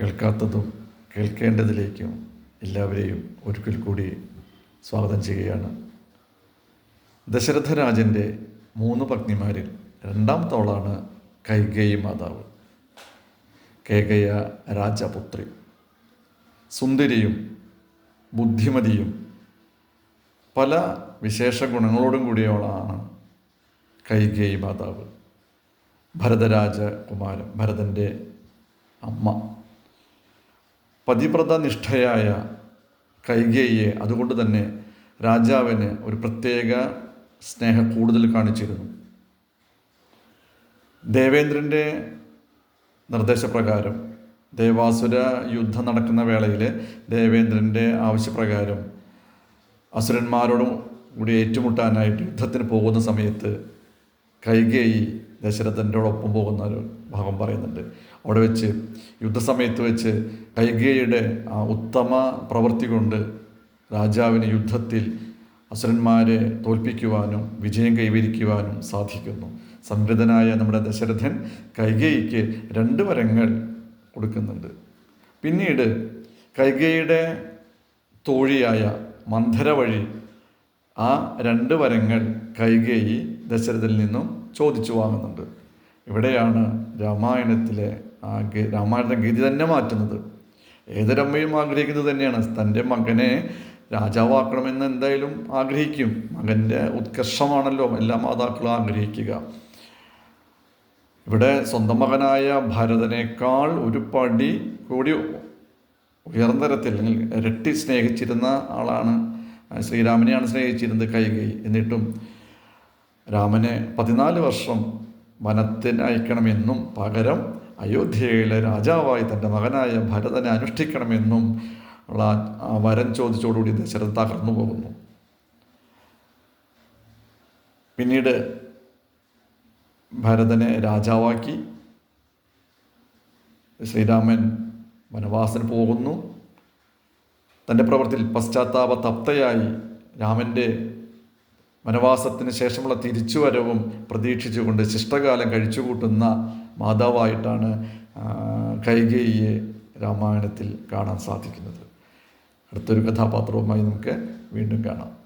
കേൾക്കാത്തതും കേൾക്കേണ്ടതിലേക്കും എല്ലാവരെയും ഒരിക്കൽ കൂടി സ്വാഗതം ചെയ്യുകയാണ്. ദശരഥരാജന്റെ മൂന്ന് പത്നിമാരിൽ രണ്ടാം തോളാണ് കൈകേയി മാതാവ്. കേകയ രാജപുത്രി. സുന്ദരിയും ബുദ്ധിമതിയും പല വിശേഷ ഗുണങ്ങളോടും കൂടിയവളാണ് കൈകേയി മാതാവ്. ഭരതരാജകുമാരൻ ഭരതന്റെ അമ്മ. പതിവ്രത നിഷ്ഠയായ കൈകേയെ അതുകൊണ്ട് തന്നെ രാജാവിന് ഒരു പ്രത്യേക സ്നേഹം കൂടുതൽ കാണിച്ചിരുന്നു. ദേവേന്ദ്രന്റെ നിർദ്ദേശപ്രകാരം ദേവാസുര യുദ്ധം നടക്കുന്ന വേളയിൽ ദേവേന്ദ്രന്റെ ആവശ്യപ്രകാരം അസുരന്മാരോടും കൂടി ഏറ്റുമുട്ടാനായിട്ട് യുദ്ധത്തിന് പോകുന്ന സമയത്ത് കൈകേയി ദശരഥന്റെയോടൊപ്പം പോകുന്ന ഒരു ഭാഗം പറയുന്നുണ്ട്. അവിടെ വെച്ച് യുദ്ധസമയത്ത് വെച്ച് കൈകേയിയുടെ ആ ഉത്തമ പ്രവൃത്തി കൊണ്ട് രാജാവിന് യുദ്ധത്തിൽ അസുരന്മാരെ തോൽപ്പിക്കുവാനും വിജയം കൈവരിക്കുവാനും സാധിക്കുന്നു. സംവൃതനായ നമ്മുടെ ദശരഥൻ കൈകേയിക്ക് രണ്ട് വരങ്ങൾ കൊടുക്കുന്നുണ്ട്. പിന്നീട് കൈകേയിയുടെ തോഴിയായ മന്ധര വഴി ആ രണ്ട് വരങ്ങൾ കൈകേയി ദശരഥനിൽ നിന്നും ചോദിച്ചു വാങ്ങുന്നുണ്ട്. ഇവിടെയാണ് രാമായണത്തിലെ ആ രാമായണത്തെ ഗീതി തന്നെ മാറ്റുന്നത്. ഏതൊരമ്മയും ആഗ്രഹിക്കുന്നത് തന്നെയാണ്. തന്റെ മകനെ രാജാവാക്കണമെന്ന് എന്തായാലും ആഗ്രഹിക്കും. മകന്റെ ഉത്കർഷമാണല്ലോ എല്ലാ മാതാക്കളും ആഗ്രഹിക്കുക. ഇവിടെ സ്വന്തം മകനായ ഭരതനേക്കാൾ ഒരു പടി കൂടി ഉയർന്ന തരത്തിൽ അല്ലെങ്കിൽ ഇരട്ടി സ്നേഹിച്ചിരുന്ന ആളാണ് ശ്രീരാമനെയാണ് സ്നേഹിച്ചിരുന്നത് കൈകൈ എന്നിട്ടും രാമനെ പതിനാല് വർഷം വനത്തിന് അയക്കണമെന്നും പകരം അയോധ്യയിലെ രാജാവായി തന്റെ മകനായ ഭരതനെ അനുഷ്ഠിക്കണമെന്നും ഉള്ള വരം ചോദിച്ചോടുകൂടി ദശരഥ തകർന്നു പോകുന്നു. പിന്നീട് ഭരതനെ രാജാവാക്കി ശ്രീരാമൻ വനവാസന് പോകുന്നു. തന്റെ പ്രവൃത്തിയിൽ പശ്ചാത്താപ തപ്തയായി രാമന്റെ വനവാസത്തിന് ശേഷമുള്ള തിരിച്ചുവരവും പ്രതീക്ഷിച്ചുകൊണ്ട് ശിഷ്ടകാലം കഴിച്ചുകൂട്ടുന്ന മാതാവായിട്ടാണ് കൈകേയിയെ രാമായണത്തിൽ കാണാൻ സാധിക്കുന്നത്. അടുത്തൊരു കഥാപാത്രവുമായി നമുക്ക് വീണ്ടും കാണാം.